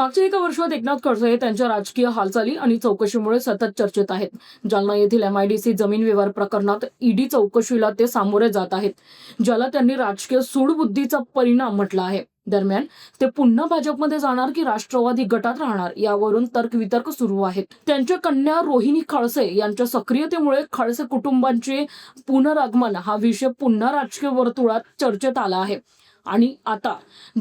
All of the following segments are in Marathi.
मागच्या एका वर्षात एकनाथ खडसे त्यांच्या राजकीय हालचाली आणि चौकशीमुळे सतत चर्चेत आहेत. जालना येथील एमआयडीसी जमीन व्यवहार प्रकरणात ईडी चौकशीला ते सामोरे जात आहेत ज्याला त्यांनी राजकीय सूडबुद्धीचा परिणाम म्हटला आहे. दरम्यान ते पुन्हा भाजपमध्ये जाणार की राष्ट्रवादी गटात राहणार यावरून तर्कवितर्क सुरू आहेत. त्यांच्या कन्या रोहिणी खळसे यांच्या सक्रियतेमुळे खळसे कुटुंबांचे पुनरागमन हा विषय पुन्हा राजकीय वर्तुळात चर्चेत आला आहे. आणि आता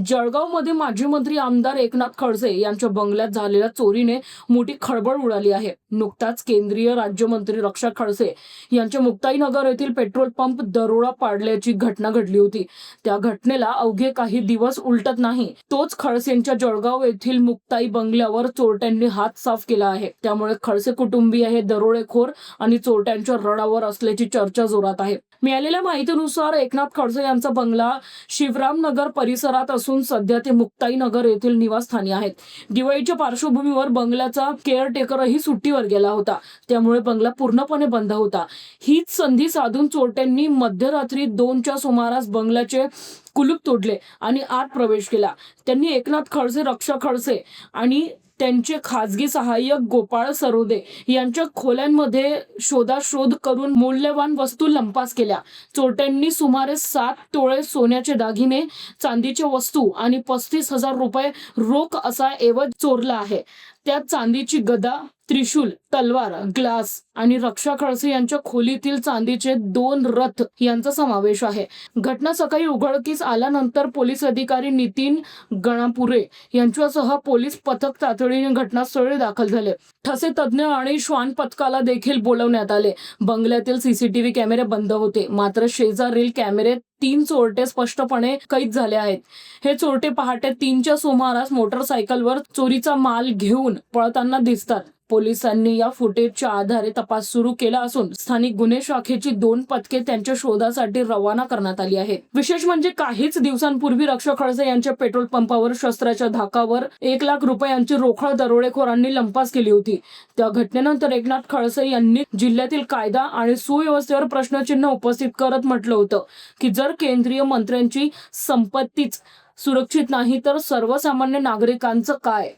जळगावमध्ये माजी मंत्री आमदार एकनाथ खडसे यांच्या बंगल्यात झालेल्या चोरीने मोठी खळबळ उडाली आहे. नुकताच केंद्रीय राज्यमंत्री रक्षा खडसे यांच्या मुक्ताईनगर येथील पेट्रोल पंप दरोडा पाडल्याची घटना घडली होती. त्या घटनेला अवघे काही दिवस उलटत नाही. तोच खडसेंच्या जळगाव येथील मुक्ताई बंगल्यावर चोरट्यांनी हात साफ केला आहे. त्यामुळे खडसे कुटुंबीय हे दरोडेखोर आणि चोरट्यांच्या रडावर असल्याची चर्चा जोरात आहे. मिळालेल्या माहितीनुसार एकनाथ खडसे यांचा बंगला शिवराज शिवरामनगर परिसरात असून सध्या ते मुक्ताईनगर येथील निवासस्थानी आहेत. दिवाळीच्या पार्श्वभूमीवर बंगल्याचा केअरटेकरही सुट्टीवर गेला होता. त्यामुळे बंगला पूर्णपणे बंद होता. हीच संधी साधून चोरट्यांनी मध्यरात्री दोनच्या सुमारास बंगल्याचे कुलूप तोडले आणि आत प्रवेश केला. त्यांनी एकनाथ खडसे रक्षा खडसे आणि त्यांचे खाजगी सहाय्यक गोपाळ सरोदे यांच्या खोल्यांमध्ये शोधाशोध करून मौल्यवान वस्तू लंपास केल्या. चोरट्यांनी सुमारे सात तोळे सोन्याचे दागिने चांदीच्या वस्तू आणि पस्तीस हजार रुपये रोख असा एवज चोरला आहे. त्यात चांदीची गदा त्रिशूल तलवार ग्लास आणि रक्षा खडसे यांच्या खोलीतील चांदीचे दोन रथ यांचा समावेश आहे. घटना सकाळी उघडकीस आल्यानंतर पोलीस अधिकारी नितीन गणापुरे यांच्यासह पोलीस पथक तातडीने घटनास्थळी दाखल झाले. ठसे तज्ज्ञ आणि श्वान पथकाला देखील बोलवण्यात आले. बंगल्यातील सीसीटीव्ही कॅमेरे बंद होते. मात्र शेजारील कॅमेरे तीन चोरटे स्पष्टपणे कैद झाले आहेत. हे चोरटे पहाटे तीनच्या सुमारास मोटरसायकलवर चोरीचा माल घेऊन पळताना दिसतात. पोलिसांनी या फुटेजच्या आधारे तपास सुरू केला असून स्थानिक गुन्हे शाखेची दोन पथके त्यांच्या शोधासाठी रवाना करण्यात आली आहेत. विशेष म्हणजे काहीच दिवसांपूर्वी रक्षा खडसे यांच्या पेट्रोल पंपावर शस्त्राच्या धाकावर एक लाख रुपयांची रोखळ दरोडेखोरांनी लंपास केली होती. त्या घटनेनंतर एकनाथ खडसे यांनी जिल्ह्यातील कायदा आणि सुव्यवस्थेवर प्रश्नचिन्ह उपस्थित करत म्हटलं होतं की जर केंद्रीय मंत्र्यांची संपत्तीच सुरक्षित नाही तर सर्वसामान्य नागरिकांचं काय?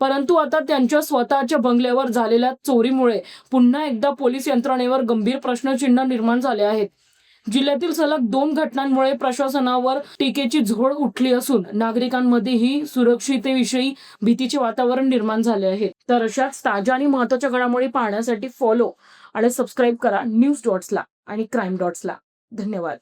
परंतु आता त्यांच्या स्वतःच्या बंगल्यावर झालेल्या चोरीमुळे पुन्हा एकदा पोलीस यंत्रणेवर गंभीर प्रश्नचिन्ह निर्माण झाले आहेत. जिल्ह्यातील सलग दोन घटनांमुळे प्रशासनावर टीकेची झोड उठली असून नागरिकांमध्येही सुरक्षितेविषयी भीतीचे वातावरण निर्माण झाले आहे. तर अशाच ताज्या आणि महत्त्वाच्या घडामोडी पाहण्यासाठी फॉलो आणि सबस्क्राईब करा न्यूज डॉट्सला आणि क्राईम डॉट्सला धन्यवाद.